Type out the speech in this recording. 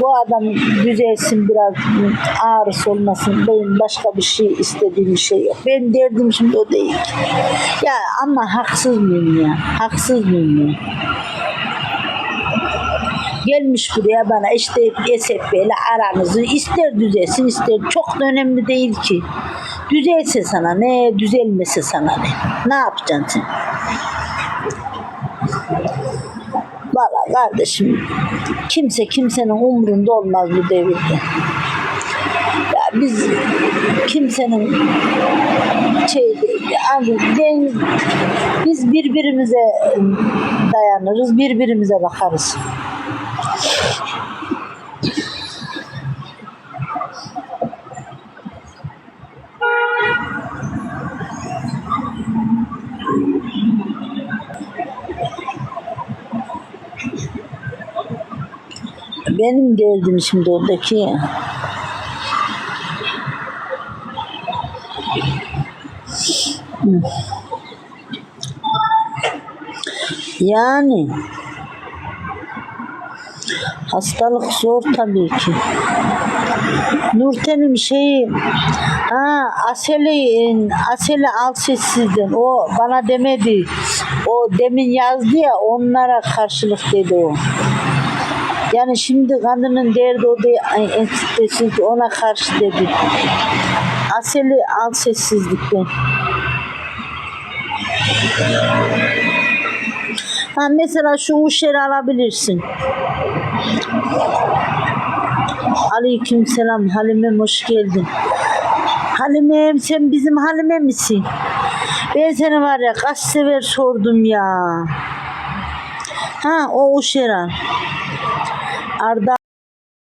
Bu adam düzelsin biraz ağrısı olmasın. Benim başka bir şey istediğim şey yok. Benim derdim şimdi o değil. Ya ama haksız mıyım ya? Haksız mıyım ya? Gelmiş buraya bana işte Esef Bey'le aranızı ister düzelsin ister çok da önemli değil ki. Düzelse sana ne, düzelmese sana ne. Ne yapacaksın sen? Valla kardeşim kimse kimsenin umrunda olmaz bu devirde. Ya biz kimsenin şey. Yani biz birbirimize dayanırız, birbirimize bakarız. Benim derdim şimdi oradaki. Yani hastalık zor tabii ki. Nurten'in şeyi ha Aseli Aseli alt sessizden o bana demedi. O demin yazdı ya onlara karşılık dedi o. Yani şimdi kadının derdi o değil, enstitüsü ona karşı dedi. Aseli al sessizlikten. Ha mesela şu uşeri alabilirsin. Aleyküm selam Halimem hoş geldin. Halimem sen bizim Halime misin? Ben seni var ya kaç sefer sordum ya. Ha o uşeri al. Arda